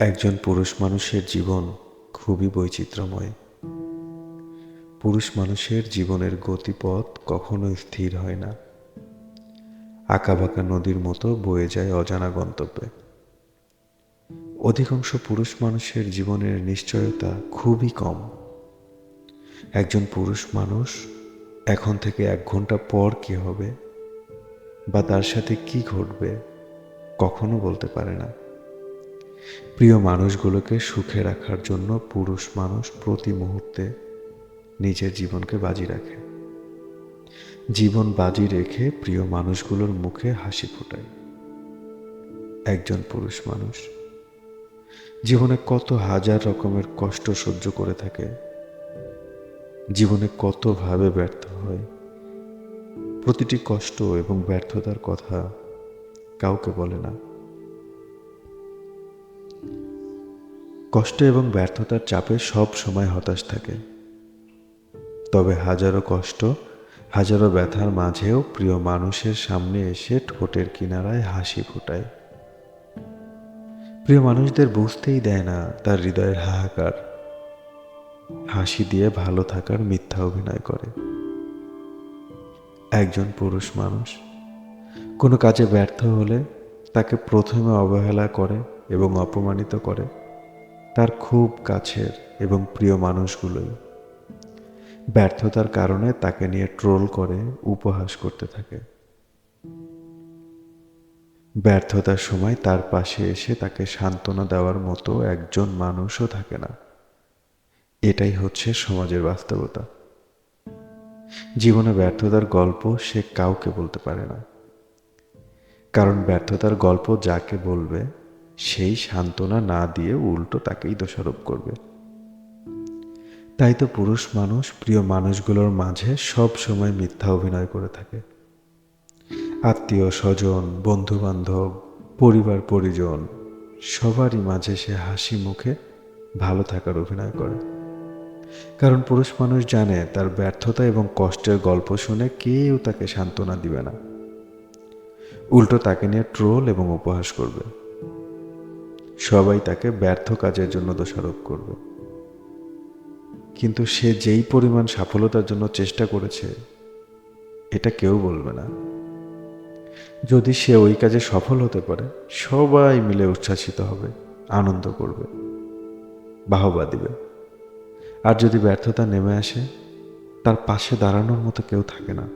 একজন পুরুষ মানুষের জীবন খুবই বৈচিত্র্যময়। পুরুষ মানুষের জীবনের গতিপথ কখনো স্থির হয় না। আঁকাবাঁকা নদীর মতো বয়ে যায় অজানা গন্তব্যে। অধিকাংশ পুরুষ মানুষের জীবনের নিশ্চয়তা খুবই কম। একজন পুরুষ মানুষ এখন থেকে এক ঘণ্টা পর কি হবে বা তার সাথে কি ঘটবে কখনো বলতে পারে না। প্রিয় মানুষগুলোকে সুখে রাখার জন্য পুরুষ মানুষ প্রতি মুহূর্তে নিজের জীবনকে বাজি রাখে। জীবন বাজি রেখে প্রিয় মানুষগুলোর মুখে হাসি ফোটায়। একজন পুরুষ মানুষ জীবনে কত হাজার রকমের কষ্ট সহ্য করে থাকে, জীবনে কতভাবে ব্যর্থ হয়, প্রতিটি কষ্ট এবং ব্যর্থতার কথা কাউকে বলে না। কষ্ট এবং ব্যর্থতার চাপে সব সময় হতাশ থাকে। তবে হাজারো কষ্ট, হাজারো ব্যথার মাঝেও প্রিয় মানুষের সামনে এসে ঠোঁটের কিনারায় হাসি ফোটায়। প্রিয় মানুষদের বুঝতেই দেয় না তার হৃদয়ের হাহাকার। হাসি দিয়ে ভালো থাকার মিথ্যা অভিনয় করে। একজন পুরুষ মানুষ কোনো কাজে ব্যর্থ হলে তাকে প্রথমে অবহেলা করে এবং অপমানিত করে। তার খুব কাছের এবং প্রিয় মানুষগুলোই। ব্যর্থতার কারণে তাকে নিয়ে ট্রোল করে, উপহাস করতে থাকে। ব্যর্থতার সময় তার পাশে এসে তাকে সান্ত্বনা দেওয়ার মতো একজন মানুষও থাকে না। এটাই হচ্ছে সমাজের বাস্তবতা। জীবনে ব্যর্থতার গল্প সে কাউকে বলতে পারে না। কারণ ব্যর্থতার গল্প যাকে বলবে সেই সান্ত্বনা না দিয়ে উল্টো তাকেই দোষারোপ করবে। তাই তো পুরুষ মানুষ প্রিয় মানুষগুলোর মাঝে সব সময় মিথ্যা অভিনয় করে থাকে। আত্মীয় স্বজন বন্ধু বান্ধব পরিবার পরিজন, সবারই মাঝে সে হাসি মুখে ভালো থাকার অভিনয় করে। কারণ পুরুষ মানুষ জানে তার ব্যর্থতা এবং কষ্টের গল্প শুনে কেউ তাকে সান্ত্বনা দিবে না। উল্টো তাকে নিয়ে ট্রোল এবং উপহাস করবে। সবাই তাকে ব্যর্থ কাজের জন্য দোষারোপ করবে। কিন্তু সে যেই পরিমাণ সফলতার জন্য চেষ্টা করেছে, এটা কেউ বলবে না। যদি সে ওই কাজে সফল হতে পারে, সবাই মিলে উচ্ছ্বাসিত হবে, আনন্দ করবে, বাহবা দিবে। আর যদি ব্যর্থতা নেমে আসে, তার পাশে দাঁড়ানোর মতো কেউ থাকে না।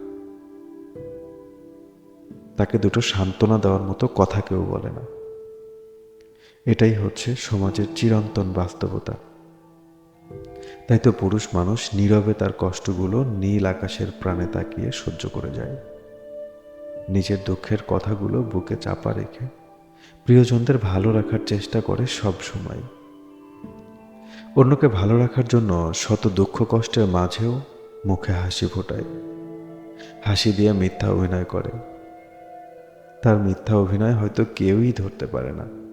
তাকে দুটো সান্ত্বনা দেওয়ার মতো কথা কেউ বলে না। এটাই হচ্ছে সমাজের চিরন্তন বাস্তবতা। তাই তো পুরুষ মানুষ নীরবে তার কষ্টগুলো নীল আকাশের প্রাণে তাকিয়ে সহ্য করে যায়। নিজের দুঃখের কথাগুলো বুকে চাপা রেখে প্রিয়জনদের ভালো রাখার চেষ্টা করে সব সময়। অন্যকে ভালো রাখার জন্য শত দুঃখ কষ্টের মাঝেও মুখে হাসি ফোটায়। হাসি দিয়ে মিথ্যা অভিনয় করে। তার মিথ্যা অভিনয় হয়তো কেউই ধরতে পারে না।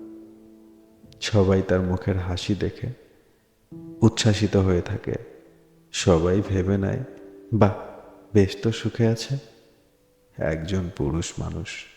সবাই তার মুখের হাসি দেখে, উচ্ছ্বাসিত হয়ে থাকে। সবাই ভেবে নেয় বা বেশ তো সুখে আছে। একজন পুরুষ মানুষ।